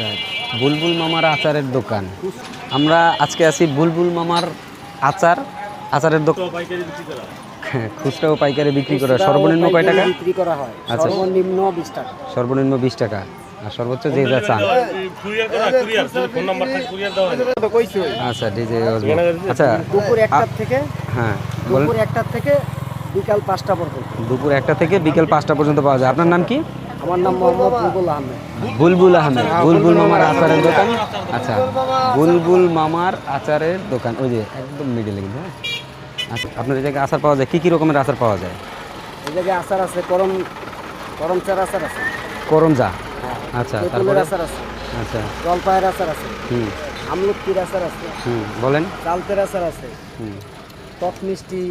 আচ্ছা বুলবুল মামার আচারের দোকান। আমরা আজকে আছি বুলবুল মামার আচার আচারের দোকান খুচরা ও পাইকারি বিক্রি করা সর্বনিম্ন কয় টাকা? বিক্রি করা হয়। আচ্ছা। সর্বনিম্ন বিশ টাকা। সর্বনিম্ন বিশ টাকা। আর সর্বোচ্চ যে যা চান। কুরিয়ার করা কুরিয়ার ফোন নাম্বার থাকে কুরিয়ার দেওয়া হয় আচ্ছা ডিজে আচ্ছা দুপুর একটার থেকে হ্যাঁ দুপুর একটার থেকে বিকাল পাঁচটা পর্যন্ত। দুপুর একটা থেকে বিকেল পাঁচটা পর্যন্ত পাওয়া যায়। আপনার নাম কি? আমার নাম মোহাম্মদ মুকুল আহমেদ। বুলবুল আহমেদ। বুলবুল মামার আচারের দোকান? আচ্ছা বুলবুল মামার আচারের দোকান ওই যে একদম মিডিলে কিন্তু হ্যাঁ? আচ্ছা আপনার এই জায়গায় আচার পাওয়া যায়? কী কী রকমের আচার পাওয়া যায়? এই জায়গায় আচার আছে করম করম চার আচার আছে। করমজা আচ্ছা তেঁতুলের তারপরে? আচার আছে। আচ্ছা। জলপাইয়ের আচার আছে। হুম। আমলকির আচার আছে। হুম বলেন। চালতের আচার আছে। হুম। টক মিষ্টি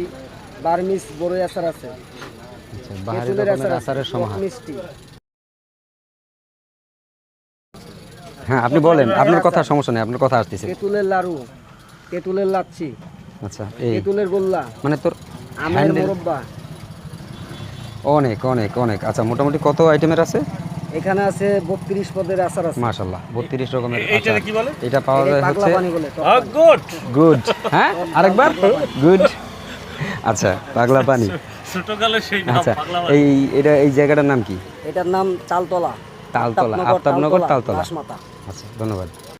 বার্মিস বড়ই আচার আছে। আচ্ছা বাহারি আচারের সমাহার। মিষ্টি। হ্যাঁ আপনি বলেন আপনার কথা সমস্যা নেই আপনার কথা আসতেছে। তেঁতুলের লাড়ু তেঁতুলের লাচ্ছি আচ্ছা এই তেঁতুলের গোল্লা। মানে তোর আমের মোরব্বা। অনেক অনেক অনেক। আচ্ছা মোটামুটি কত আইটেমের আছে? এখানে আছে বত্রিশ পদের আচার আছে। মাশাল্লাহ বত্রিশ রকমের এইটা আচার। কি বলে? এটা পাওয়া যায় পাগলা হচ্ছে পানি গুড। গুড। হ্যাঁ আরেকবার? গুড। আচ্ছা পাগলা পানি। ছোটকালে সেই নাম আচ্ছা পাগলা এই এটা এই জায়গাটার নাম কি? এটার নাম তালতলা তালতলা আফতাবনগর, তালতলা আচ্ছা ধন্যবাদ।